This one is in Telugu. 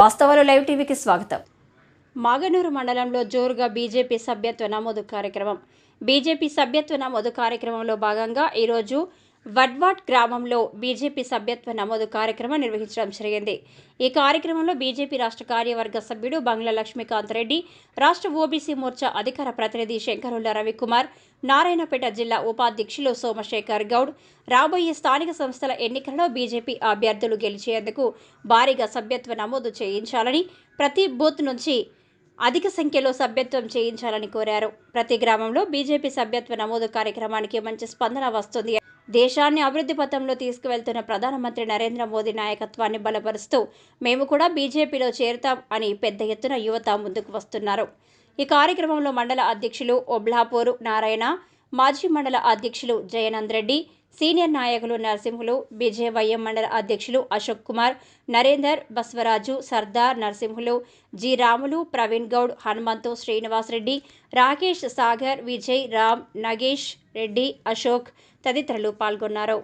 వాస్తవాలు లైవ్ టీవీకి స్వాగతం. మాగనూరు మండలంలో జోరుగా బీజేపీ సభ్యత్వ నమోదు కార్యక్రమం. బీజేపీ సభ్యత్వ నమోదు కార్యక్రమంలో భాగంగా ఈరోజు వడ్వాట్ గ్రామంలో బీజేపీ సభ్యత్వ నమోదు కార్యక్రమం నిర్వహించడం జరిగింది. ఈ కార్యక్రమంలో బీజేపీ రాష్ట్ర కార్యవర్గ సభ్యుడు బంగ్లా లక్ష్మీకాంత్ రెడ్డి రాష్ట్ర ఓబీసీ మోర్చా అధికార ప్రతినిధి శంకరుల రవికుమార్ నారాయణపేట జిల్లా ఉపాధ్యక్షులు సోమశేఖర్ గౌడ్ రాబోయే స్థానిక సంస్థల ఎన్నికలలో బీజేపీ అభ్యర్థులు గెలిచేందుకు భారీగా సభ్యత్వ నమోదు చేయించాలని ప్రతి బూత్ నుంచి అధిక సంఖ్యలో సభ్యత్వం చేయించాలని కోరారు. ప్రతి గ్రామంలో బీజేపీ సభ్యత్వ నమోదు కార్యక్రమానికి మంచి స్పందన వస్తుంది. దేశాన్ని అభివృద్ధి పథంలో తీసుకువెళ్తున్న ప్రధానమంత్రి నరేంద్ర మోదీ నాయకత్వాన్ని బలపరుస్తూ మేము కూడా బీజేపీలో చేరుతాం అని పెద్ద ఎత్తున యువత ముందుకు వస్తున్నారు. ఈ కార్యక్రమంలో మండల అధ్యక్షులు ఒబ్లాపూరు నారాయణ మాజీ మండల అధ్యక్షులు జయనంద్ రెడ్డి సీనియర్ నాయకులు నరసింహులు బీజేవైఎం మండల అధ్యక్షులు అశోక్ కుమార్ నరేందర్ బస్వరాజు సర్దార్ నరసింహులు జి రాములు ప్రవీణ్ గౌడ్ హనుమంతు శ్రీనివాస్ రెడ్డి రాకేష్ సాగర్ విజయ్ రామ్ నగేష్ రెడ్డి అశోక్ తదితరులు పాల్గొన్నారు.